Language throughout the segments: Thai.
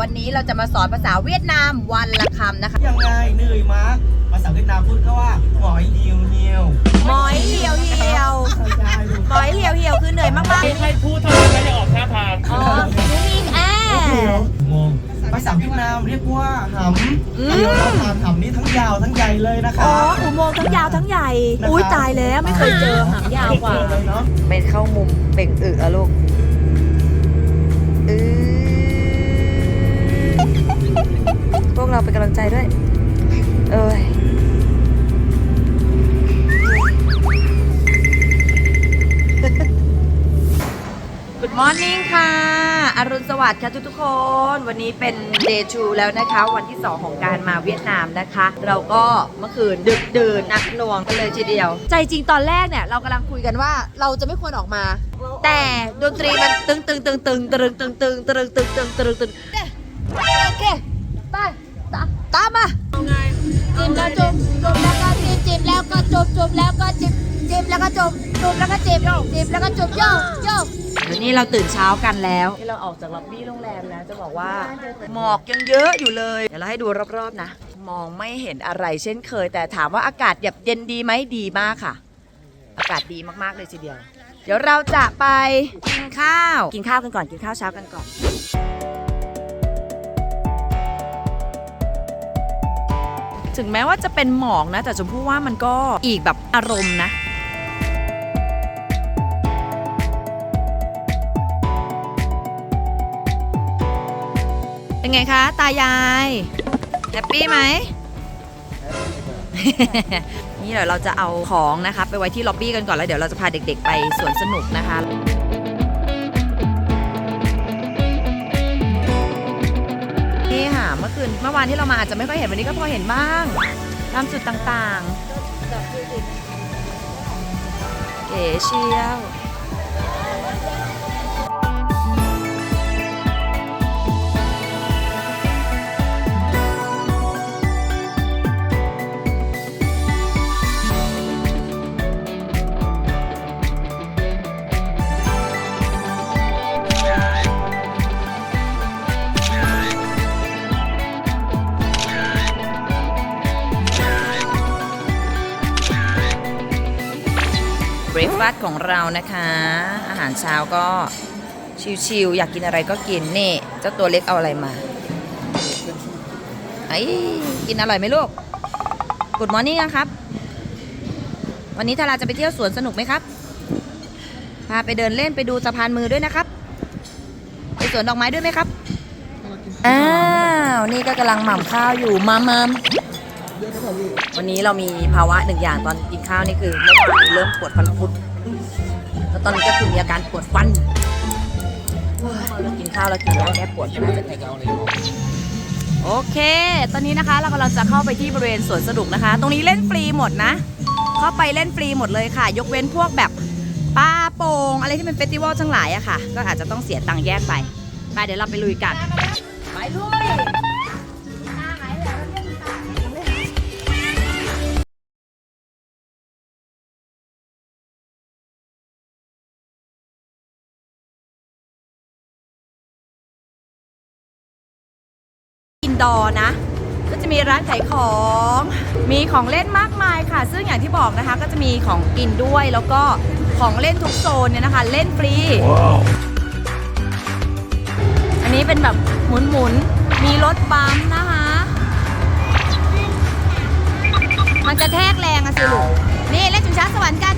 วันนี้เราจะมาสอนภาษาเวียดนามวันละคำนะคะ ยังไงเหนื่อยมะภาษาเวียดนามพูดก็ว่าหงอยเหี่ยวเหี่ยวหมอยเหี่ยวเหี่ยวได้ดูหมอยเหี่ยวเหี่ยวคือเหนื่อยมากๆให้พูดเท่านั้นไม่ได้ออกท่าทางอ๋อหนูมิงแองงภาษาเวียดนามเรียกว่าหอืมำเดี๋ยวเราทานหำนี้ทั้งยาวทั้งใหญ่เลยนะคอ๋รัอบอุโมงค์ทั้งยาวทั้งใหญ่นะครับอุ้ยตายแล้วไม่เคยเจอหางยาวกว่าเลยเนาะเป็นเข้ามุมเบ่งอึอะลูก สวัสดิ์ค่ะทุกๆคน วันนี้เป็น day two แล้วนะคะ วันที่ 2 ของการมาเวียดนามนะคะ เราก็เมื่อคืนดึกดื่นหนักหน่วงกันเลยทีเดียว ใจจริงตอนแรกเนี่ยเรากำลังคุยกันว่าเราจะไม่ควรออกมา แต่ดนตรีมันตึงตึงตึงตึงตึงตึงตึงตึงตึงตึงตึงตึงโอเคไปตามตามาจิ้มแล้วจุ่มจุ่มแล้วก็จิ้ แล้วก็จุ่มจุ่มแล้วก็จิ้มจิ้มแล้วก็จุ่มจุ่มแล้วก็จิ้มจิ้มแล้วก็จุ่มโยกโยกเดี๋ยวนี้เราตื่นเช้ากันแล้วที่เราออกจากล็อบบี้โรงแรมนะ จะบอกว่าหมอกยังเยอะอยู่เลย เดี๋ยวเราให้ดูรอบๆนะ มองไม่เห็นอะไรเช่นเคย แต่ถามว่าอากาศแบบเย็นดีไหมดีมากค่ะ อากาศดีมากๆเลยทีเดียว เดี๋ยวเราจะไปกินข้าว กินข้าวกันก่อน กินข้าวเช้ากันก่อน ถึงแม้ว่าจะเป็นหมอกนะ แต่ชมพู่ว่ามันก็อีกแบบอารมณ์นะเป็นไงคะ ตายาย แฮปปี้ไหม นี่เดี๋ยวเราจะเอาของนะคะ ไปไว้ที่ล็อบบี้กันก่อนแล้วเดี๋ยวเราจะพาเด็กๆไปสวนสนุกนะคะ ค่ะเมื่อคืนเมื่อวานที่เรามาอาจจะไม่ค่อยเห็นวันนี้ก็พอเห็นบ้าง ตามจุดต่างๆ เก๋เชียว ของเรานะคะ อาหารเช้าก็ชิวๆอยากกินอะไรก็กินนี่เจ้าตัวเล็กเอาอะไรมาไอ้กินอร่อยไหมลูกกุดมอร์นิ่งครับ วันนี้ทาราจะไปเที่ยวสวนสนุกไหมครับ พาไปเดินเล่นไปดูสะพานมือด้วยนะครับ ไปสวนดอกไม้ด้วยไหมครับ อ้าว นี่ก็กำลังหม่ำข้าวอยู่มามามวันนี้เรามีภาวะหนึ่งอย่างตอนกินข้าวนี่คือเมื่อวานเริ่มปวดฟันพุด แล้วตอนนี้ก็คือมีอาการปวดฟันเฮ้ยกินข้าวแล้วกินยาแก้ปวดไม่น่าจะดีโอเค ตอนนี้นะคะเรากำลังจะเข้าไปที่บริเวณสวนสนุกนะคะ ตรงนี้เล่นฟรีหมดนะ เข้าไปเล่นฟรีหมดเลยค่ะ ยกเว้นพวกแบบปลาโป่งอะไรที่เป็นเฟสติวัลทั้งหลายอะค่ะ ก็อาจจะต้องเสียตังค์แยกไป ไปเดี๋ยวเราไปลุยกัน ไปลุย ดอร์นะ ก็จะมีร้านขายของ มีของเล่นมากมายค่ะ ซึ่งอย่างที่บอกนะคะ ก็จะมีของกินด้วยแล้วก็ของเล่นทุกโซนเนี่ยนะคะ เล่นฟรีอันนี้เป็นแบบหมุนหมุนๆมีรถบัมป์นะคะ มันจะแทกแรงอะสิลูกนี่เล่นชิงช้าสวรรค์กัน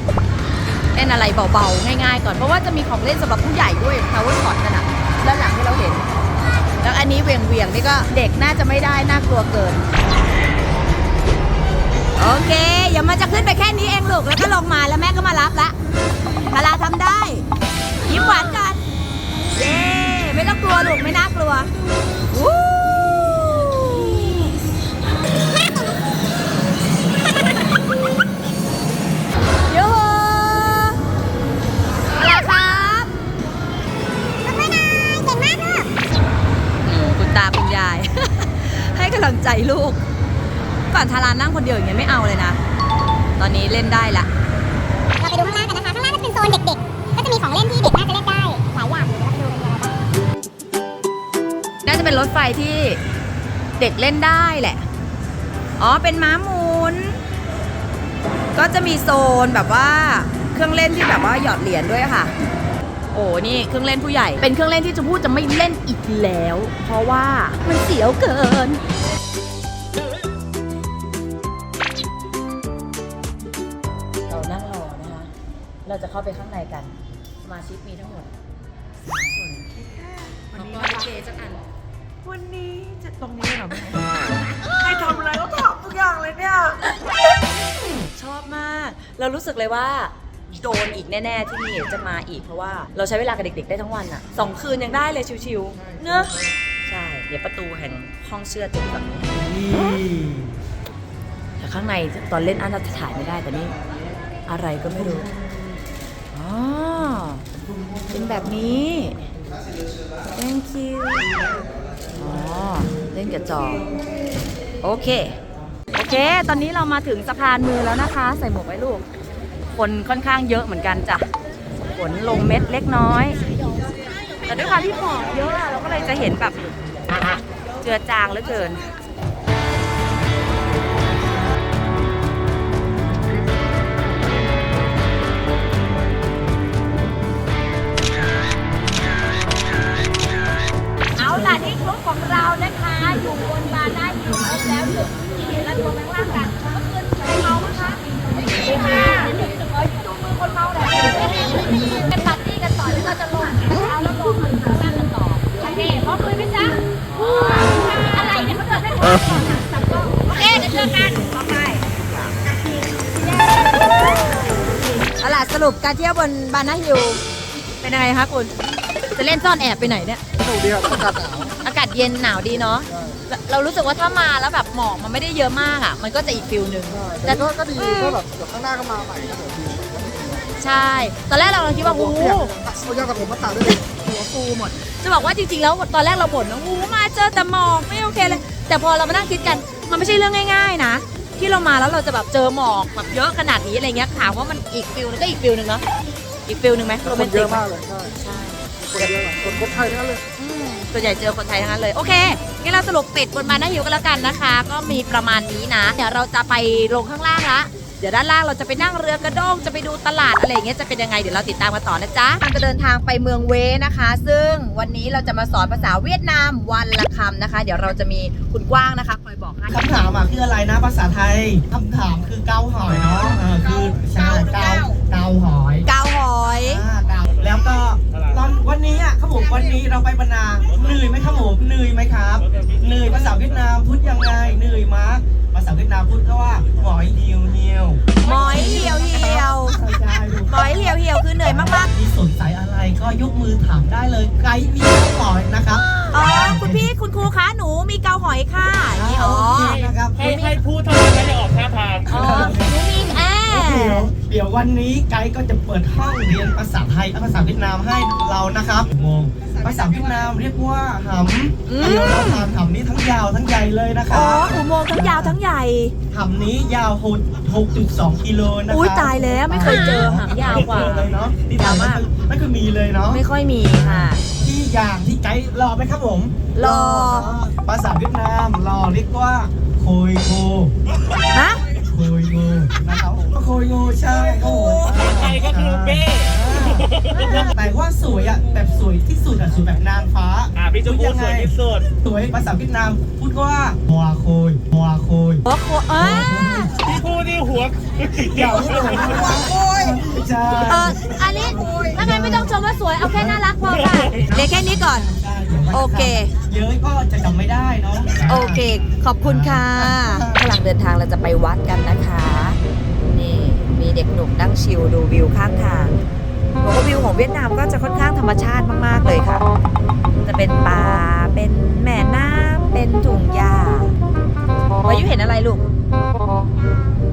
เล่นอะไรเบาๆ ง่ายๆ ก่อน เพราะว่าจะมีของเล่นสำหรับผู้ใหญ่ด้วยพาวเวอร์ช็อตกันอะด้านหลังที่เราเห็น แล้วอันนี้เวียงเวียงนี่ก็เด็กน่าจะไม่ได้น่ากลัวเกิน โอเคอย่ามาจะขึ้นไปแค่นี้เองลูกแล้วก็ลงมาแล้วแม่ก็มารับละพาราทำได้ ยิ้มหวานกัน เย้ ไม่ต้องกลัวลูกไม่น่ากลัววู้ ก่อนทารานั่งคนเดียวอย่างเงี้ยไม่เอาเลยนะ ตอนนี้เล่นได้ละ เราไปดูข้างล่างกันนะคะ ข้างล่างก็เป็นโซนเด็กๆ ก็จะมีของเล่นที่เด็กน่าจะเล่นได้หลายอย่างเดี๋ยวเราไปดูกันเลยได้าจะเป็นรถไฟที่เด็กเล่นได้แหละ อ๋อ เป็นม้าหมุน ก็จะมีโซนแบบว่าเครื่องเล่นที่แบบว่าหยอดเหรียญด้วยค่ะ โอ้ นี่เครื่องเล่นผู้ใหญ่ เป็นเครื่องเล่นที่ชมพู่จะไม่เล่นอีกแล้ว เพราะว่ามันเสียวเกิน เราจะเข้าไปข้างในกัน สมาชิกมีทั้งหมดคนขอป้อนเจสักอันวันนี้จะตรงนี้เหรอแม่ให้ทำอะไรก็ทำทุกอย่างเลยเนี่ย ชอบมาก เรารู้สึกเลยว่าโดนอีกแน่ๆที่นี่จะมาอีกเพราะว่าเราใช้เวลากับเด็กๆได้ทั้งวันอะสองคืนยังได้เลยชิวๆเนอะใช่เดี๋ยวประตูแห่งห้องเชื่อดจะอยู่แบบนี้แต่ข้างในตอนเล่นอันเราจะถ่ายไม่ได้แต่นี่อะไรก็ไม่รู้อ๋อ เป็นแบบนี้ thank you อ๋อ เล่นกับจอ โอเค โอเค ตอนนี้เรามาถึงสะพานมือแล้วนะคะ ใส่หมวกไว้ลูก คนค่อนข้างเยอะเหมือนกันจ้ะ ฝนลงเม็ดเล็กน้อย แต่ด้วยความที่หมอกเยอะอะเราก็เลยจะเห็นแบบเจือจางเหลือเกิน รุปการเที่ยวบนบานาฮิลเป็นยังไงคะคุณ จะเล่นซ่อนแอบไปไหนเนี่ย สนุกดีครับอากาศหนาวอากาศเย็นหนาวดีเนาะเราเรารู้สึกว่าถ้ามาแล้วแบบหมอกมันไม่ได้เยอะมากอะ มันก็จะอีกฟิลหนึ่งแต่ก็ก็ดีก็แบบเดี๋ยวข้างหน้าก็มาใหม่ก็เดี๋ยวดีใช่ ตอนแรกเราคิดว่าโอ้โห เขายากกับผมมาตาด้วยหัวฟูหมด จะบอกว่าจริงๆ แล้วตอนแรกเราบ่นว่าโอ้โหมาเจอแต่หมอกไม่โอเคเลย แต่พอเรามานั่งคิดกัน มันไม่ใช่เรื่องง่าย ๆ นะที่ เรามาแล้วเราจะแบบเจอหมอกแบบเยอะขนาดนี้อะไรเงี้ยถามว่ามันอีกฟิลนึงก็อีกฟิลนึงเนาะอีกฟิลนึงไหมโรคแมนนเยติกอะไหมมากเลยใช่ใช่คนเยอะอะคนคนไทยทั้งนั้นเลยอืมส่วนใหญ่เจอคนไทยทั้งนั้นเลย โอเคงั้นเราสรุปปิดบนบานนาฮิวกันแล้วกันนะคะ ก็มีประมาณนี้นะ เดี๋ยวเราจะไปลงข้างล่างละเดี๋ยวด้านล่างเราจะไปนั่งเรือกระด้งจะไปดูตลาดอะไรอย่างเงี้ยจะเป็นยังไงเดี๋ยวเราติดตามกันต่อนะจ๊ะเราจะเดินทางไปเมืองเวนะคะ ซึ่งวันนี้เราจะมาสอนภาษาเวียดนามวันละคำนะคะ เดี๋ยวเราจะมีคุณกว้างนะคะคอยบอกให้คำถามอะคืออะไรนะภาษาไทยคำถามคือเกาหอยเนาะเออคือใช่เกาเกาหอยเกาหอยอ่าเกาแล้วก็ตอนวันนี้อะครับผมวันนี้เราไปบรรณาเหนื่อยไหมครับผมเหนื่อยไหมครับเหนื่อยภาษาเวียดนามพูดยังไงเหนื่อยมาก ภาษาเวียดนามพูดก็ว่าหมอยเหี่ยวเหี่ยวหมอยเหี่ยวเหี่ยวใช่ดูหมอยเหี่ยวเหี่ยวคือเหนื่อยมากมีสนใจอะไรก็ยกมือถามได้เลยไกด์มีเกาหอยนะครับๆอ๋อคุณพี่คุณครูคะหนูมีเกาหอยค่ะอย่างนี้อ๋อโอเคนะครับให้ให้พูดเท่านั้นนะอย่าออกท่าทางอ๋อหนูมีแอเดี๋ยวร์เดี๋ยววันนี้ไกด์ก็จะเปิดห้องเรียนภาษาไทยและภาษาเวียดนามให้เรานะครับงง ภาษาเวียดนามเรียกว่าหำเดี๋ยวเราทานหำนี้ทั้งยาวทั้งใหญ่เลยนะคอ๋รัอบอุโมงค์ทั้งยาวทั้งใหญ่ หำนี้ยาว6.2กิโลนะครับอุ้ยตายแล้วไม่เคยเจอหางยาวกว่า เลยเนาะที่ทำไม่ไม่เคยมีเลยเนาะไม่ค่อยมีค่ะ ที่อย่างที่ไกด์รอไหมครับผมรอ ภาษาเวียดนามรอเรียกว่าโคยโกฮะ โคยโกนะครับก็โคยโกใช่ครับผมไทยก็คือเบ้ แต่ว่าสวยอะแบบสวยที่สุดอะสวยแบบนางฟ้า อะพี่จะพูดสวยที่สุดสวยภาษาเวียดนามพูดว่าหัวโคยหัวโคยหัวโคเออพี่พูดนี่หัวเดี๋ยวหัวโคยใช่เอออันนี้ถ้างั้นไม่ต้องชมว่าสวยเอาแค่น่ารักพอค่ะเรียนแค่นี้ก่อนใช่ดี๋ยวมันจะโอเค เยอะก็จะจำไม่ได้เนาะโอเค ขอบคุณค่ะกำลังเดินทางเราจะไปวัดกันนะคะ นี่มีเด็กหนุ่มนั่งชิลดูวิวข้างทาง บอกว่าวิวของเวียดนามก็จะค่อนข้างธรรมชาติมาก ๆ เลยค่ะ จะเป็นป่า เป็นแม่น้ำเป็นทุ่งหญ้าวายุเห็นอะไรลูก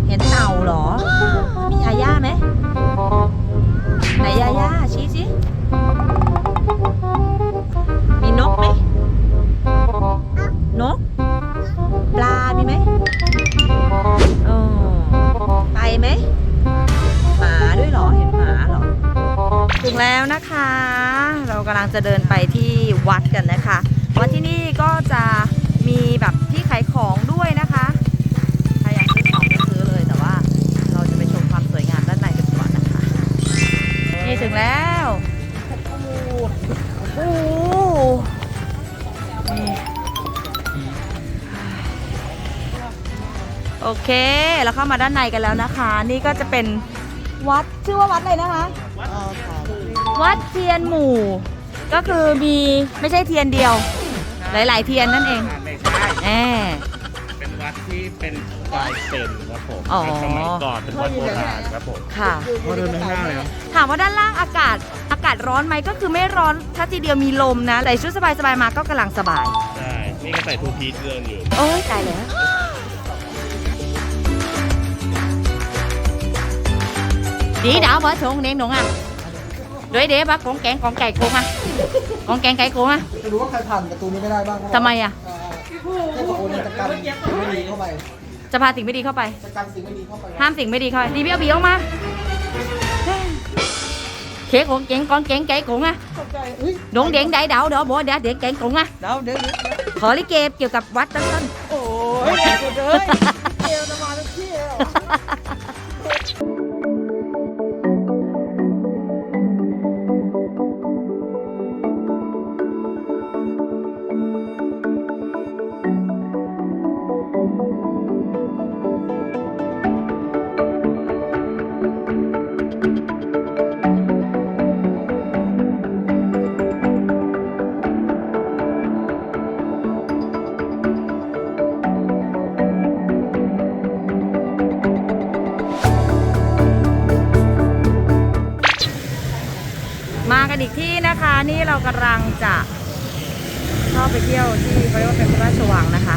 เห็นเต่าเหรอ เค เราเข้ามาด้านในกันแล้วนะคะ นี่ก็จะเป็นวัดชื่อว่าวัดอะไรนะคะ วัดเทียนหมู่ ก็คือมีไม่ใช่เทียนเดียว หลาย ๆ เทียนนั่นเองไม่ใช่แหม เป็นวัดที่เป็นลายเซ็นครับผมอ๋อในสมัยก่อนเป็นวัดโบราณครับผมค่ะมาเดินไปข้างหน้าเลยครับถามว่าด้านล่างอากาศอากาศร้อนไหมก็คือไม่ร้อนถ้าทีเดียวมีลมนะใส่ชุดสบายๆมาก็กำลังสบาย ใช่นี่ก็ใส่ทูพีซเดินอยู่ โอ้ยตายแล้ว ดี đảo mở xuống đèn đúng à đuổi đĩa bác con kẹn con cày cuồng à con kẹn cày cuồng à จะรู้ว่าใครผ่านประตูนี้ไม่ได้บ้างทำไมอะให้ตะโกนจะกันไม่ดีเข้าไป จะพาสิ่งไม่ดีเข้าไป จะกันสิ่งไม่ดีเข้าไปห้ามสิ่งไม่ดีเข้าไปดีพี่เอาบีออกมาเค้ก con kẹn con kẹn cày cuồng à ตกใจอุ้ย đụng điện đại đạo đó bộ đã điện kẹn cuồng à เดี๋ยวเดี๋ยวเดี๋ยวขอลิเกเกี่ยวกับวัดต้นต้นโอ้ยเดี๋ยวเลยเกลจะมาทุกที่ อีกที่นะคะ นี่เรากำลังจะเข้าไปเที่ยวที่เขาเรียกว่าเป็นพระราชวังนะคะ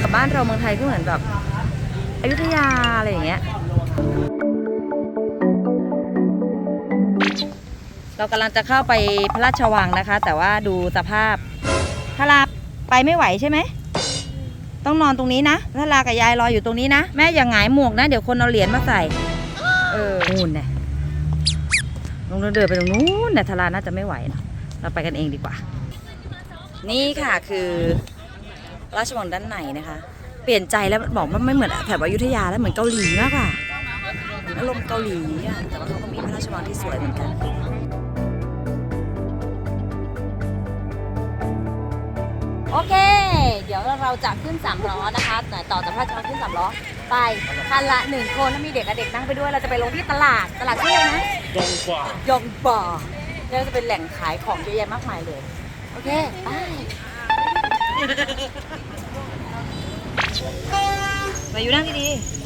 กับบ้านเราเมืองไทยก็เหมือนแบบอยุธยาอะไรอย่างเงี้ยเรากำลังจะเข้าไปพระราชวังนะคะ แต่ว่าดูสภาพทาราไปไม่ไหวใช่ไหม ต้องนอนตรงนี้นะทารากับยายรออยู่ตรงนี้นะ แม่อย่าหงายหมวกนะ เดี๋ยวคนเอาเหรียญมาใส่ เออนู่นเนี่ย ลงเดินไปตรงนู้นเนี่ยทาราน่าจะไม่ไหวนะเราไปกันเองดีกว่า นี่ค่ะคือราชวังด้านในนะคะ เปลี่ยนใจแล้วบอกว่าไม่เหมือนแถบอยุธยาแล้วเหมือนเกาหลีมากกว่าอารมณ์เกาหลีอะแต่ว่าเขาก็มีพระราชวังที่สวยเหมือนกันโอเค เดี๋ยวเราจะขึ้นสามล้อนะคะไหนต่อจากพระราชวังขึ้นสามล้อ ไปคันละหนึ่งคนแล้วมีเด็กกับเด็กนั่งไปด้วยเราจะไปลงที่ตลาดตลาดชื่ออะไรนะตรงกว่ายองบ่อแล้วจะเป็นแหล่งขายของเยอะแยะมากมายเลย โอเคไปมาอยู่นั่งดีๆ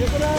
যে কোনো